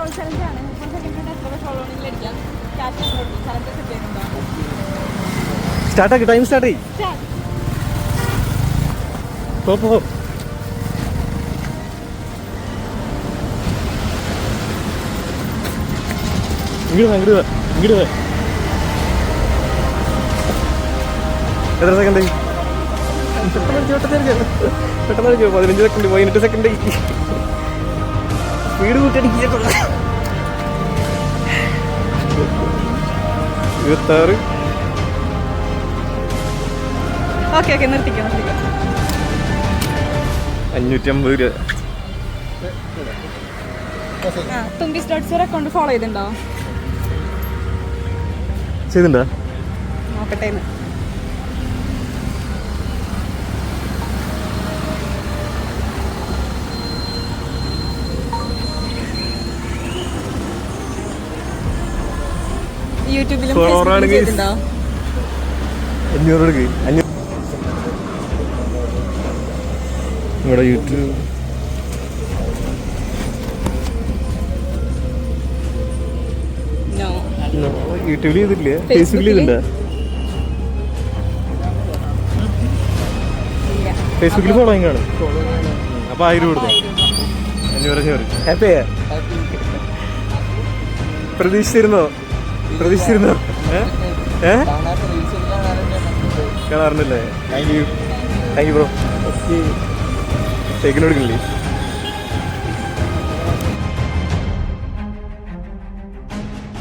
Troll challenge ആണ് മുപ്പത് second എത്ര ഫോളോണിംഗ് അടിക്കാം ക്യാഷ് ചലഞ്ച് സെറ്റ് ചെയ്യുന്നുണ്ടോ? സ്റ്റാർട്ടാക്കി ടൈം സ്റ്റാർട്ട് ചെയ്യും പോ ഹോ ഇങ്ങോട്ട് ഇങ്ങോട്ട് ഇങ്ങോട്ട്. എത്ര സെക്കൻഡ് പെട്ടെന്ന് പെട്ടെന്ന് പതിനഞ്ച് സെക്കൻഡ് പതിനെട്ട് സെക്കൻഡ് സ്പീഡ് കൂട്ടിയടിക്കുക ഇരുപത്താറ്. ഓക്കെ ഓക്കെ നിർത്തിക്കാം നിർത്തിക്കാം. അഞ്ഞൂറ്റമ്പത് രൂപ. തുമ്പി അക്കൗണ്ട് ഫോളോ ചെയ്തിട്ടുണ്ടോ? ചെയ്തിട്ടുണ്ടോ? നോക്കട്ടെ യൂട്യൂബിലും അഞ്ഞൂറ് എടുക്ക് ഇവിടെ യൂട്യൂബ് യൂട്യൂബിൽ ചെയ്തിട്ടില്ല? ഫേസ്ബുക്കിൽ ചെയ്തിട്ടുണ്ടോ? ഫേസ്ബുക്കിൽ ഫോളോയിങ് ആണ്. അപ്പൊ ആയിരം കൊടുത്തു? ആയിരം രൂപ. അഞ്ഞൂറ് അഞ്ഞൂറ്. ഹാപ്പിയാ പ്രതീക്ഷിച്ചിരുന്നോ? പ്രതീക്ഷിച്ചിരുന്നോ? ഏ? ഏ? കാണാറുണ്ടല്ലേ thank you thank you bro ടേക്കിന് കൊടുക്കില്ലേ